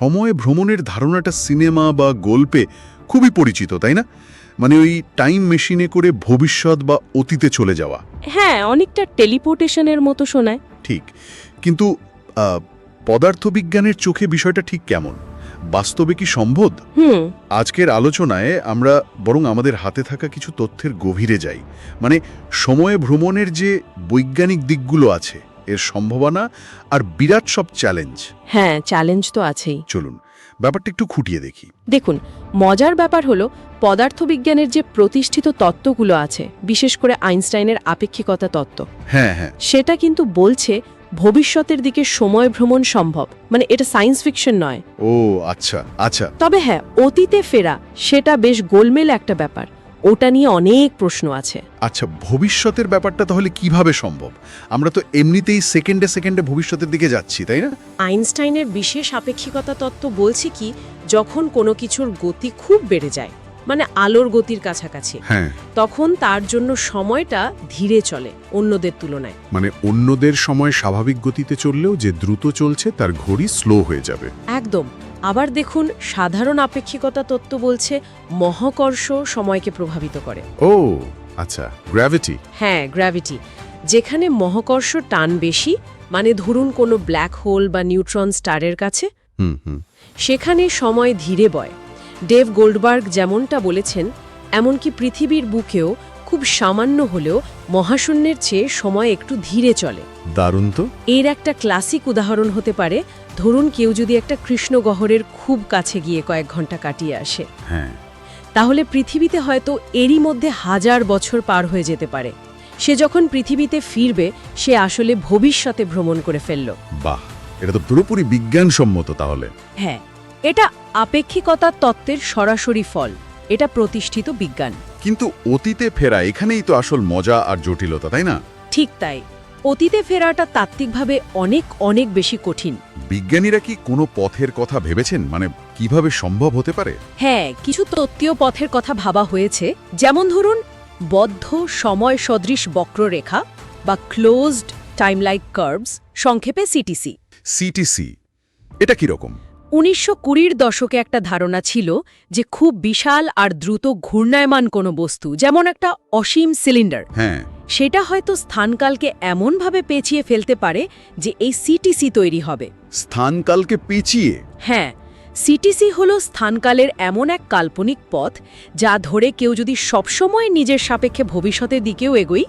সময় ভ্রমণের ধারণাটা সিনেমা বা গল্পে খুবই পরিচিত তাই না? মানে ওই টাইম মেশিনে করে ভবিষ্যৎ বা অতীতে চলে যাওয়া। হ্যাঁ অনেকটা টেলিপোর্টেশনের মতো শোনায়। ঠিক। কিন্তু পদার্থবিজ্ঞানের চোখে বিষয়টা ঠিক কেমন? বাস্তবে কি সম্ভব? আজকের আলোচনায় আমরা বরং আমাদের হাতে থাকা কিছু তথ্যের গভীরে যাই। মানে সময়ে ভ্রমণের যে বৈজ্ঞানিক দিকগুলো আছে এর সম্ভাবনা আর বিরাট সব চ্যালেঞ্জ হ্যাঁ চ্যালেঞ্জ তো আছেই। চলুন ব্যাপারটা একটু খুঁটিয়ে দেখি। দেখুন মজার ব্যাপার হলো পদার্থবিজ্ঞানের যে প্রতিষ্ঠিত তত্ত্বগুলো আছে বিশেষ করে আইনস্টাইনের আপেক্ষিকতা তত্ত্ব হ্যাঁ হ্যাঁ। সেটা কিন্তু বলছে ভবিষ্যতের দিকে সময় ভ্রমণ সম্ভব। মানে এটা সায়েন্স ফিকশন নয়। ও আচ্ছা আচ্ছা। তবে হ্যাঁ অতীতে ফেরা সেটা বেশ গোলমেল একটা ব্যাপার। ওটা নিয়ে অনেক প্রশ্ন আছে। আচ্ছা ভবিষ্যতের ব্যাপারটা তাহলে কীভাবে সম্ভব? আমরা তো এমনিতেই সেকেন্ডে সেকেন্ডে ভবিষ্যতের দিকে যাচ্ছি তাই না? আইনস্টাইনের বিশেষ আপেক্ষিকতা তত্ত্ব বলছে কি যখন কোনো কিছুর গতি খুব বেড়ে যায় মানে আলোর গতির কাছাকাছি হ্যাঁ। তখন তার জন্য সময়টা ধীরে চলে অন্যদের তুলনায়। মানে অন্যদের সময় স্বাভাবিক গতিতে চললেও যে দ্রুত চলছে তার ঘড়ি স্লো হয়ে যাবে। একদম। আবার দেখুন সাধারণ আপেক্ষিকতা তত্ত্ব বলছে মহাকর্ষ সময়কে প্রভাবিত করে। ও আচ্ছা গ্র্যাভিটি হ্যাঁ গ্র্যাভিটি যেখানে মহাকর্ষ টান বেশি মানে ধরুন কোনো ব্ল্যাক হোল বা নিউট্রন স্টারের কাছে হুম হুম। সেখানে সময় ধীরে বয়। ডেভ গোল্ডবার্গ যেমনটা বলেছেন এমনকি পৃথিবীর বুকেও খুব সামান্য হলেও মহাশূন্যের চেয়ে সময় একটু ধীরে চলে। দারুণ তো। এর একটা ক্লাসিক উদাহরণ হতে পারে ধরুন কেউ যদি একটা কৃষ্ণগহরের খুব কাছে গিয়ে কয়েক ঘণ্টা কাটিয়ে আসে। হ্যাঁ। তাহলে পৃথিবীতে হয়তো এরই মধ্যে হাজার বছর পার হয়ে যেতে পারে। সে যখন পৃথিবীতে ফিরবে সে আসলে ভবিষ্যতে ভ্রমণ করে ফেলল। বাহ এটা তো পুরোপুরি বিজ্ঞানসম্মত তাহলে। হ্যাঁ এটা আপেক্ষিকতা তত্ত্বের সরাসরি ফল। এটা প্রতিষ্ঠিত বিজ্ঞান। কিন্তু অতীতে ফেরা এখানেই তো আসল মজা আর জটিলতা তাই না? ঠিক তাই। অতীতে ফেরাটা তাত্ত্বিকভাবে অনেক অনেক বেশি কঠিন। বিজ্ঞানীরা কি কোনো পথের কথা ভেবেছেন? মানে কীভাবে সম্ভব হতে পারে? হ্যাঁ কিছু তত্ত্বীয় পথের কথা ভাবা হয়েছে। যেমন ধরুন বদ্ধ সময় সদৃশ বক্ররেখা বা ক্লোজড টাইমলাইক কার্ভস সংক্ষেপে সিটিসি সিটিসি এটা কি রকম? উনিশশো কুড়ির দশকে একটা ধারণা ছিল যে খুব বিশাল আর দ্রুত ঘূর্ণায়মান কোনো বস্তু যেমন একটা অসীম সিলিন্ডার হ্যাঁ। সেটা হয়তো স্থানকালকে এমনভাবে পেঁচিয়ে ফেলতে পারে যে এই সিটিসি তৈরি হবে। স্থানকালকে পেঁচিয়ে? হ্যাঁ সিটিসি হল স্থানকালের এমন এক কাল্পনিক পথ যা ধরে কেউ যদি সবসময় নিজের সাপেক্ষে ভবিষ্যতের দিকেও এগোই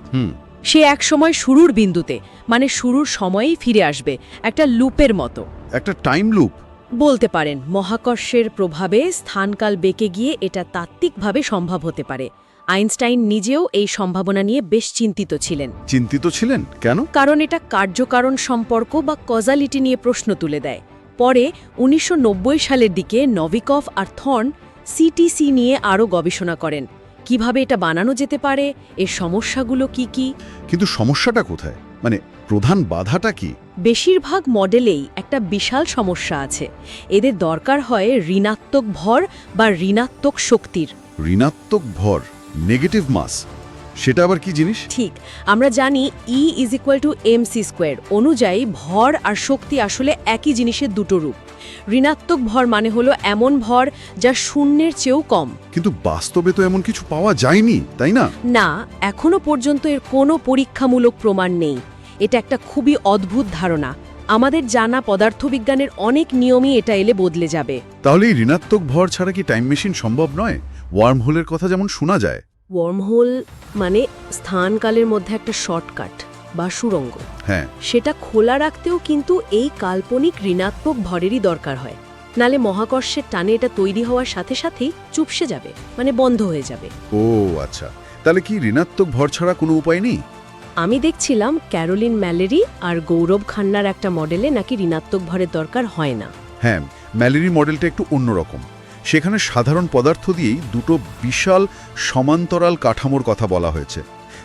সে একসময় শুরুর বিন্দুতে মানে শুরুর সময়েই ফিরে আসবে একটা লুপের মতো। একটা টাইম লুপ। বলতে পারেন মহাকর্ষের প্রভাবে স্থানকাল বেঁকে গিয়ে এটা তাত্ত্বিকভাবে সম্ভব হতে পারে। আইনস্টাইন নিজেও এই সম্ভাবনা নিয়ে বেশ চিন্তিত ছিলেন। চিন্তিত ছিলেন? কেন? কারণ এটা কার্যকারণ সম্পর্ক বা কজালিটি নিয়ে প্রশ্ন তুলে দেয়। পরে উনিশশো নব্বই সালের দিকে নভিকভ আর থর্ন সিটিসি নিয়ে আরও গবেষণা করেন। কীভাবে এটা বানানো যেতে পারে? এর সমস্যাগুলো কি কি? কিন্তু সমস্যাটা কোথায়? মানে প্রধান বাধাটা কি? বেশিরভাগ মডেলেই একটা বিশাল সমস্যা আছে। এদের দরকার হয় ঋণাত্মক ভর বা ঋণাত্মক শক্তির। ঋণাত্মক ভর নেগেটিভ মাস সেটা আবার কি জিনিস? ঠিক আমরা জানি E is equal to M C square অনুযায়ী ভর আর শক্তি আসলে একই জিনিসের দুটো রূপ। ঋণাত্মক ভর মানে হলো এমন ভর যা শূন্যের চেয়েও কম। কিন্তু বাস্তবে তো এমন কিছু পাওয়া যায়নি তাই না? না এখনও পর্যন্ত এর কোনো পরীক্ষামূলক প্রমাণ নেই। এটা একটা খুবই অদ্ভুত ধারণা। আমাদের জানা পদার্থবিজ্ঞানের অনেক নিয়মই এটা এলে বদলে যাবে। তাহলে এই ঋণাত্মক ভর ছাড়া কি টাইম মেশিন সম্ভব নয়? ওয়ার্ম হোলের কথা যেমন শোনা যায়। ওয়ার্মহোল মানে স্থানকালের মধ্যে একটা শর্টকাট বা সুড়ঙ্গ হ্যাঁ। সেটা খোলা রাখতেও কিন্তু এই কাল্পনিক ঋণাত্মক ভরেরই দরকার হয়। নালে মহাকর্ষের টানে এটা তৈরি হওয়ার সাথে সাথেই চুপসে যাবে মানে বন্ধ হয়ে যাবে। ও আচ্ছা। তাহলে কি ঋণাত্মক ভর ছাড়া কোনো উপায় নেই? আমি দেখছিলাম ক্যারোলিন ম্যালেরি আর গৌরব খান্নার একটা মডেলে নাকি ঋণাত্মক ভরের দরকার হয় না। হ্যাঁ ম্যালেরি মডেলটা একটু অন্যরকম। সেখানে সাধারণ পদার্থ দিয়েই দুটো বিশাল সমান্তরাল কাঠামোর কথা বলা হয়েছে।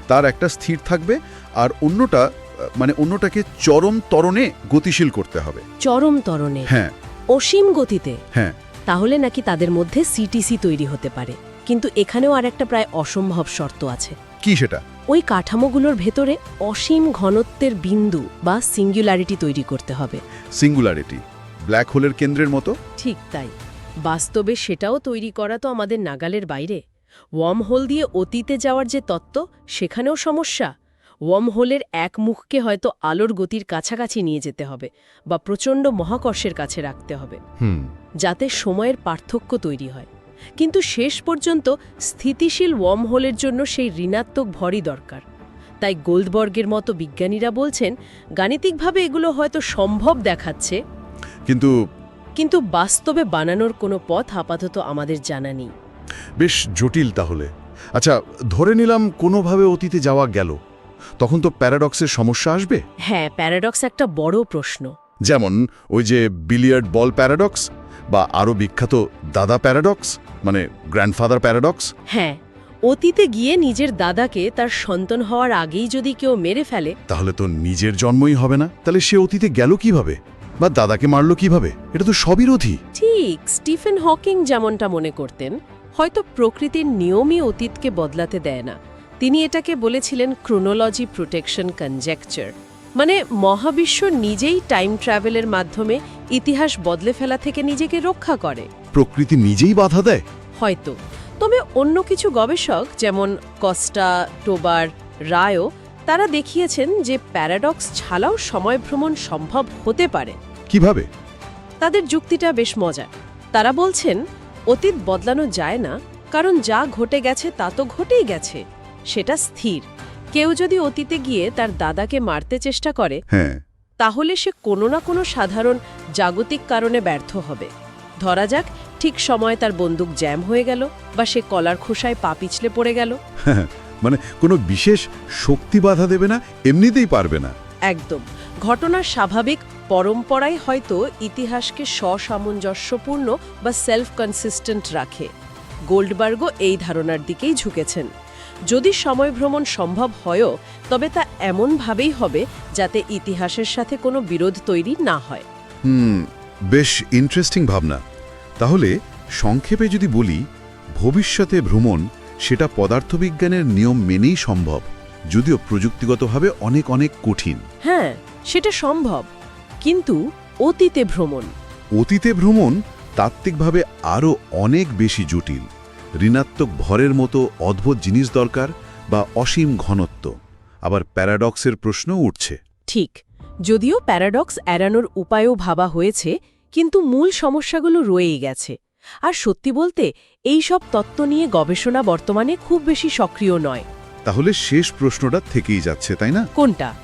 তার একটা স্থির থাকবে আর অন্যটা মানে অন্যটাকে চরম তরণে গতিশীল করতে হবে। চরম তরণে হ্যাঁ। অসীম গতিতে? হ্যাঁ। তাহলে নাকি তাদের মধ্যে সিটিসি তৈরি হতে পারে। কিন্তু এখানেও আর একটা প্রায় অসম্ভব শর্ত আছে। কি সেটা? ওই কাঠামোগুলোর ভেতরে অসীম ঘনত্বের বিন্দু বা সিঙ্গুলারিটি তৈরি করতে হবে। সিঙ্গুলারিটি ব্ল্যাক হোলের কেন্দ্রের মতো? ঠিক তাই। বাস্তবে সেটাও তৈরি করা তো আমাদের নাগালের বাইরে। ওয়ার্ম হোল দিয়ে অতীতে যাওয়ার যে তত্ত্ব সেখানেও সমস্যা। ওয়ার্ম হোলের এক মুখকে হয়তো আলোর গতির কাছাকাছি নিয়ে যেতে হবে বা প্রচণ্ড মহাকর্ষের কাছে রাখতে হবে। যাতে সময়ের পার্থক্য তৈরি হয়। কিন্তু শেষ পর্যন্ত স্থিতিশীল ওয়ার্ম হোলের জন্য সেই ঋণাত্মক ভরই দরকার। তাই গোল্ডবর্গের মতো বিজ্ঞানীরা বলছেন গাণিতিকভাবে এগুলো হয়তো সম্ভব দেখাচ্ছে। কিন্তু কিন্তু বাস্তবে বানানোর কোনো পথ আপাতত আমাদের জানা নেই। বেশ জটিল তাহলে। আচ্ছা ধরে নিলাম কোনোভাবে অতীতে যাওয়া গেল। তখন তো প্যারাডক্সের সমস্যা আসবে? হ্যাঁ প্যারাডক্স একটা বড় প্রশ্ন। যেমন ওই যে বিলিয়ার্ড বল প্যারাডক্স বা আরও বিখ্যাত দাদা প্যারাডক্স মানে গ্র্যান্ডফাদার প্যারাডক্স। হ্যাঁ অতীতে গিয়ে নিজের দাদাকে তার সন্তান হওয়ার আগেই যদি কেউ মেরে ফেলে। তাহলে তো নিজের জন্মই হবে না। তাহলে সে অতীতে গেল কীভাবে? বা দাদাকে মারল কীভাবে? এটা তো সবিরোধী। ঠিক স্টিফেন হকিং যেমনটা মনে করতেন হয়তো প্রকৃতির নিয়মই অতীতকে বদলাতে দেয় না। তিনি এটাকে বলেছিলেন ক্রোনোলজি প্রোটেকশন কনজেকচার। মানে মহাবিশ্ব নিজেই টাইম ট্রাভেলের মাধ্যমে ইতিহাস বদলে ফেলা থেকে নিজেকে রক্ষা করে। প্রকৃতি নিজেই বাধা দেয়? হয়তো। তবে অন্য কিছু গবেষক যেমন কস্টা টোবার রায়ও তারা দেখিয়েছেন যে প্যারাডক্স ছাড়াও সময় ভ্রমণ সম্ভব হতে পারে। কীভাবে? তাদের যুক্তিটা বেশ মজার। তারা বলছেন অতীত বদলানো যায় না কারণ যা ঘটে গেছে তা তো ঘটেই গেছে সেটা স্থির। কেউ যদি অতীতে গিয়ে তার দাদাকে মারতে চেষ্টা করে হ্যাঁ। তাহলে সে কোনো না কোনো সাধারণ জাগতিক কারণে ব্যর্থ হবে। ধরা যাক ঠিক সময় তার বন্দুক জ্যাম হয়ে গেল বা সে কলার খোসায় পা পিছলে পড়ে গেল। মানে কোনো বিশেষ শক্তি বাধা দেবে না এমনিতেই পারবে না। একদম। ঘটনার স্বাভাবিক পরম্পরাই হয়তো ইতিহাসকে স্বসামঞ্জস্যপূর্ণ বা সেলফ কনসিস্টেন্ট রাখে। গোল্ডবার্গও এই ধারণার দিকেই ঝুঁকেছেন। যদি সময় ভ্রমণ সম্ভব হয়ও তবে তা এমনভাবেই হবে যাতে ইতিহাসের সাথে কোনো বিরোধ তৈরি না হয়। হুম বেশ ইন্টারেস্টিং ভাবনা। তাহলে সংক্ষেপে যদি বলি ভবিষ্যতে ভ্রমণ সেটা পদার্থবিজ্ঞানের নিয়ম মেনেই সম্ভব যদিও প্রযুক্তিগতভাবে অনেক অনেক কঠিন। হ্যাঁ সেটা সম্ভব কিন্তু অতীতে ভ্রমণ। অতীতে ভ্রমণ তাত্ত্বিকভাবে আরও অনেক বেশি জটিল ঋণাত্মক ভরের মতো অদ্ভুত জিনিস দরকার বা অসীম ঘনত্ব আবার প্যারাডক্সের প্রশ্নও উঠছে। ঠিক যদিও প্যারাডক্স এড়ানোর উপায়ও ভাবা হয়েছে কিন্তু মূল সমস্যাগুলো রয়েই গেছে। আর সত্যি বলতে এই সব তত্ত্ব নিয়ে গবেষণা বর্তমানে খুব বেশি সক্রিয় নয়। তাহলে শেষ প্রশ্নটা থেকেই যাচ্ছে তাই না? কোনটা?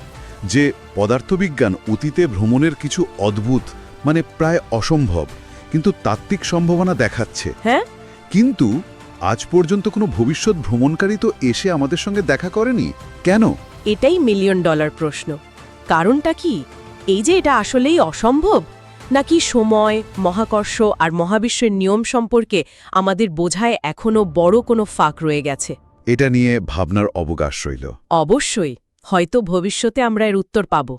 যে পদার্থবিজ্ঞান অতীতে ভ্রমণের কিছু অদ্ভুত মানে প্রায় অসম্ভব কিন্তু তাত্ত্বিক সম্ভাবনা দেখাচ্ছে। হ্যাঁ? কিন্তু আজ পর্যন্ত কোনো ভবিষ্যৎ ভ্রমণকারী তো এসে আমাদের সঙ্গে দেখা করেনি? কেন? এটাই মিলিয়ন ডলার প্রশ্ন। কারণটা কি? এই যে এটা আসলেই অসম্ভব? নাকি সময় মহাকর্ষ আর মহাবিশ্বের নিয়ম সম্পর্কে আমাদের বোঝায় এখনও বড় কোনো ফাঁক রয়ে গেছে? এটা নিয়ে ভাবনার অবকাশ রইল। অবশ্যই হয়তো ভবিষ্যতে আমরা এর উত্তর পাব।